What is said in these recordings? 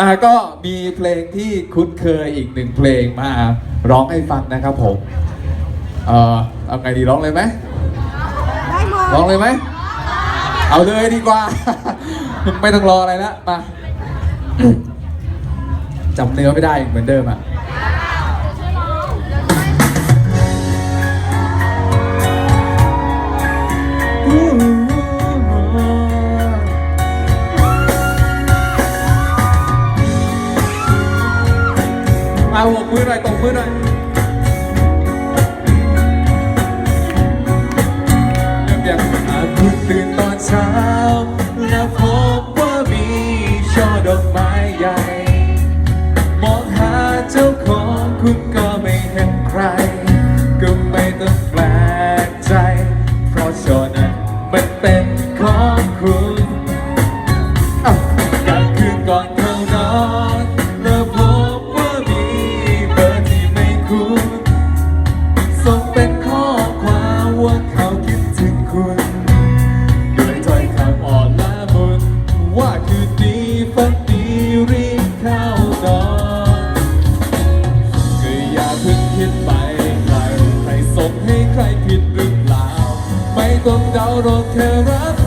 อ่าก็มีเพลงที่คุ้นเคยอีกหนึ่งเพลงมาร้องให้ฟังนะครับผม เอ่อเอาไงดีร้องเลยไหมได้หมดร้องเลยไหม เอาเลยดีกว่า ไม่ต้องรออะไรแล้วมา จำเนื้อไม่ได้อีกเหมือนเดิมอะ มาหกมือหน่อยตบมือหน่อยเริ่มยังอาจคุณตื่นตอนเช้า แล้วพบว่ามีช่อดอกไม้ใหญ่ มองหาเจ้าของคุณก็ไม่เห็นใคร ก็ไม่ต้องแปลกใจ เพราะช่อนั้นมันเป็นของคุณอ้าวกลางคืนก่อนเข้านอน ไม่ต้องดาวรอกแค่รัก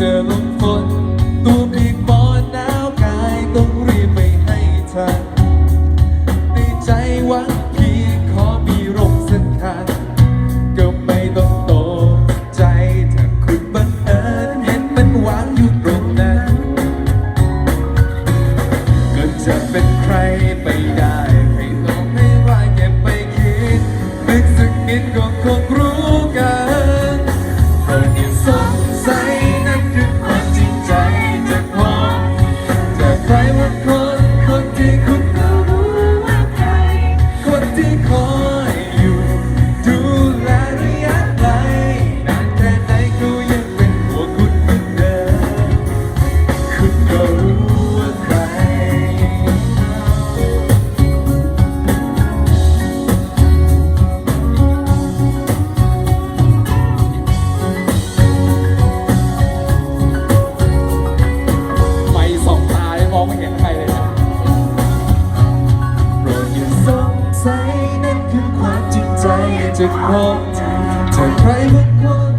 เมื่ จากผมจาใครบางคน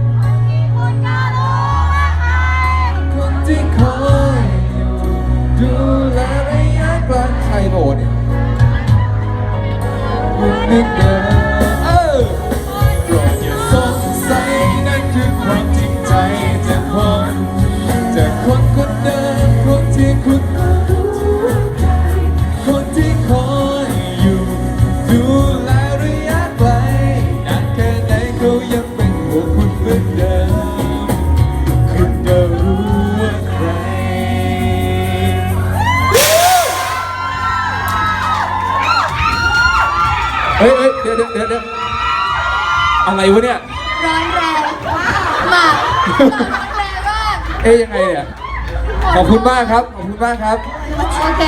คนที่คอยดูแลระยะไกลใครโบเนี่ยคุณนึกเดิม เฮ้ยเฮ้ยเดี๋ยวเดี๋ยวเดี๋ยวเดี๋ยวอะไรวะเนี่ย ร้อนแรงมากร้อนแรงมากเอ๊ยยังไงเนี่ย ขอบคุณมากครับ ขอบคุณมากครับ โอเค